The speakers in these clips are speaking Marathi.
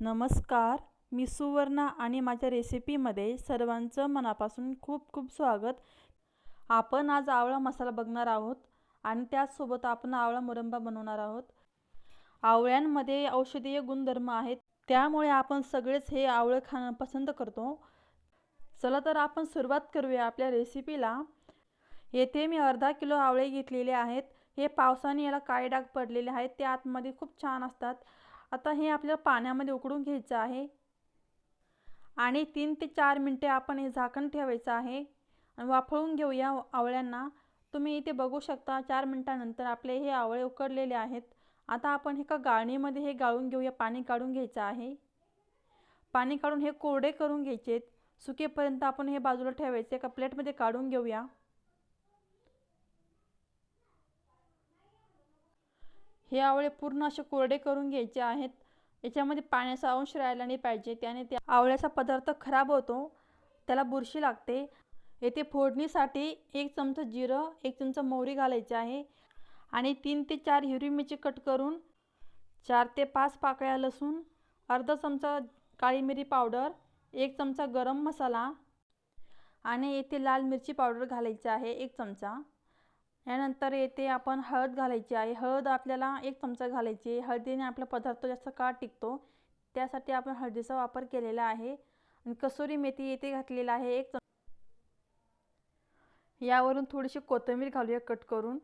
नमस्कार मी सुवर्णा आणि माझ्या रेसिपीमध्ये सर्वांचं मनापासून खूप खूप स्वागत. आपण आज आवळा मसाला बघणार आहोत आणि त्याचसोबत आपण आवळा मुरंबा बनवणार आहोत. आवळ्यांमध्ये औषधीय गुणधर्म आहेत त्यामुळे आपण सगळेच हे आवळे खाणं पसंत करतो. चला तर आपण सुरुवात करूया आपल्या रेसिपीला. येथे मी अर्धा किलो आवळे घेतलेले आहेत. हे पावसाने याला काळे डाग पडलेले आहेत ते आतमध्ये खूप छान असतात. आता हे आपल्याला पाण्यामध्ये उकडून घ्यायचं आहे. आणि तीन ते चार मिनटे आपण हे झाकण ठेवायचं आहे. आणि वाफळून घेऊया आवळ्यांना. तुम्ही इथे बघू शकता चार मिनटानंतर आपले हे आवळे उकडलेले आहेत. आता आपण एका गाळणीमध्ये हे गाळून घेऊया पाणी काढून घ्यायचं आहे. पाणी काढून हे कोरडे करून घ्यायचे सुकेपर्यंत आपण हे बाजूला ठेवायचे एका प्लेटमध्ये काढून घेऊया. हे आवळे पूर्ण असे कोरडे करून घ्यायचे आहेत. याच्यामध्ये पाण्याचा अंश राहायला नाही पाहिजे. त्याने त्या आवळ्याचा पदार्थ खराब होतो. त्याला बुरशी लागते. येथे फोडणीसाठी एक चमचा जिरं एक चमचा मोहरी घालायची आहे आणि तीन ते चार हिरवी मिरची कट करून चार ते पाच पाकळ्या लसूण अर्धा चमचा काळी मिरी पावडर एक चमचा गरम मसाला आणि येथे लाल मिरची पावडर घालायची आहे एक चमचा. यानंतर येथे आपण हळद घालायची आहे. हळद आपल्याला एक चमचा घालायची हळदीने आपला पदार्थ जास्त काळ टिकतो. त्यासाठी आपण हळदीचा वापर केलेला आहे. आणि कसुरी मेथी येथे घातलेला आहे. एक यावरून थोडीशी कोथिंबीर घालूया कट करून.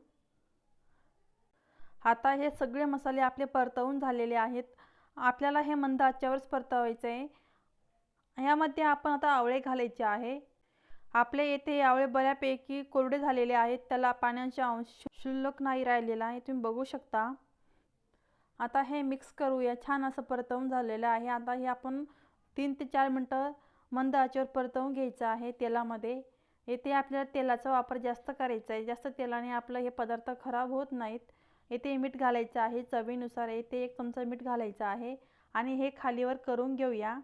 आता हे सगळे मसाले आपले परतवून झालेले आहेत. आपल्याला हे मंद आच्यावरच परतवायचं आहे ह्यामध्ये आपण आता आवळे घालायचे आहे. आपल्या येथे यावेळी बऱ्यापैकी कोरडे झालेले आहेत. त्याला पाण्याचा अंश शुल्लक नाही राहिलेला आहे. तुम्ही बघू शकता. आता हे मिक्स करूया. छान असं परतवून झालेलं आहे. आता हे आपण तीन ते चार मिनटं मंद आचेवर परतवून घ्यायचं आहे तेलामध्ये. येथे आपल्याला तेलाचा वापर जास्त करायचा आहे. जास्त तेलाने आपलं हे पदार्थ खराब होत नाहीत. येथे मीठ घालायचं आहे. चवीनुसार येथे एक चमचा मीठ घालायचं आहे. आणि हे खालीवर करून घेऊया.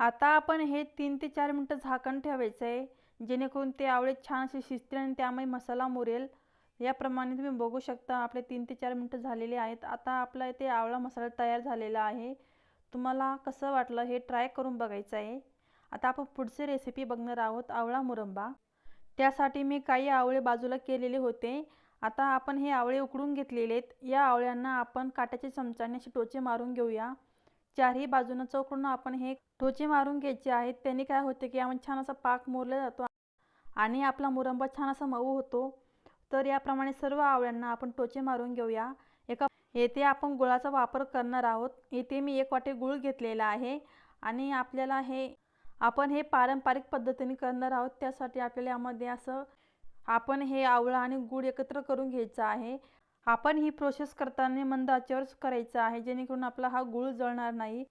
आता आपण हे तीन ते चार मिनटं झाकण ठेवायचं आहे. जेणेकरून ते आवळे छान असे शिजतील आणि त्यामुळे मसाला मुरेल. याप्रमाणे तुम्ही बघू शकता आपले तीन ते चार मिनटं झालेले आहेत. आता आपला इथे आवळा मसाला तयार झालेला आहे. तुम्हाला कसं वाटलं हे ट्राय करून बघायचं आहे. आता आपण पुढची रेसिपी बघणार आहोत आवळा मुरंबा. त्यासाठी मी काही आवळे बाजूला केलेले होते. आता आपण हे आवळे उकडून घेतलेले आहेत. या आवळ्यांना आपण काट्याच्या चमच्याने असे टोचे मारून घेऊया. चारही बाजूनं चौकडून आपण हे टोचे मारून घ्यायचे आहेत. त्यांनी काय होते की आपण छान असा पाक मोरला जातो आणि आपला मुरंबा छान असा मऊ होतो. तर याप्रमाणे सर्व आवळ्यांना आपण टोचे मारून घेऊया. एका येथे आपण गुळाचा वापर करणार आहोत. येथे मी एक वाटे गुळ घेतलेला आहे आणि आपल्याला हे आपण हे पारंपरिक पद्धतीने करणार आहोत. त्यासाठी आपल्याला यामध्ये असं आपण हे आवळा आणि गूळ एकत्र करून घ्यायचं आहे. आपण ही प्रोसेस करताना मंद आचेवरच करायचं आहे जेणेकरून आपला हा गुळ जळणार नाही.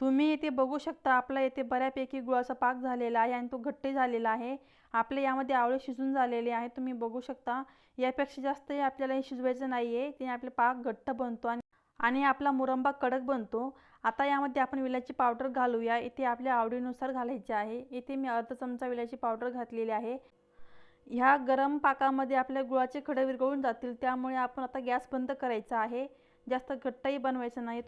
तुम्ही इथे बघू शकता आपला येथे बऱ्यापैकी गुळाचा पाक झालेला आहे आणि तो घट्ट झालेला आहे. आपले यामध्ये आवळे शिजून झालेले आहे तुम्ही बघू शकता. यापेक्षा जास्त आपल्याला हे शिजवायचं नाही आहे ते आपले पाक घट्ट बनतो आणि आणि आपला मुरंबा कडक बनतो. आता यामध्ये आपण विलायची पावडर घालूया. इथे आपल्या आवडीनुसार घालायचे आहे. इथे मी अर्धा चमचा विलायची पावडर घातलेली आहे. ह्या गरम पाकामध्ये आपल्या गुळाचे खडे विरघळून जातील त्यामुळे आपण आता गॅस बंद करायचा आहे. जास्त घट्टही बनवायचं नाही.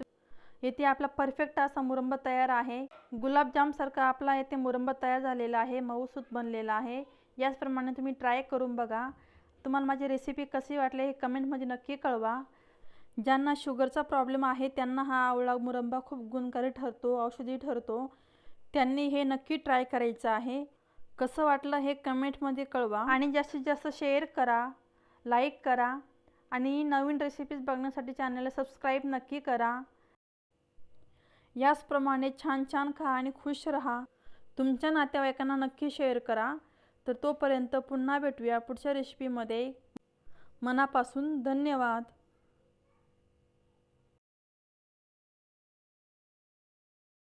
येथे आपला परफेक्ट असा मुरंबा तयार आहे. गुलाबजामसारखा आपला येथे मुरंबा तयार झालेला आहे मऊसूत बनलेला आहे. याचप्रमाणे तुम्ही ट्राय करून बघा. तुम्हाला माझी रेसिपी कशी वाटली हे कमेंटमध्ये नक्की कळवा. ज्यांना शुगरचा प्रॉब्लेम आहे त्यांना हा आवळा मुरंबा खूप गुणकारी ठरतो औषधी ठरतो. त्यांनी हे नक्की ट्राय करायचं आहे. कसं वाटलं हे कमेंटमध्ये कळवा. आणि जास्तीत जास्त शेअर करा लाईक करा आणि नवीन रेसिपीज बघण्यासाठी चॅनलला सबस्क्राईब नक्की करा. याचप्रमाणे छान छान खा आणि खुश राहा. तुमच्या नातेवाईकांना नक्की शेअर करा. तर तोपर्यंत पुन्हा भेटूया पुढच्या रेसिपीमध्ये मनापासून धन्यवाद.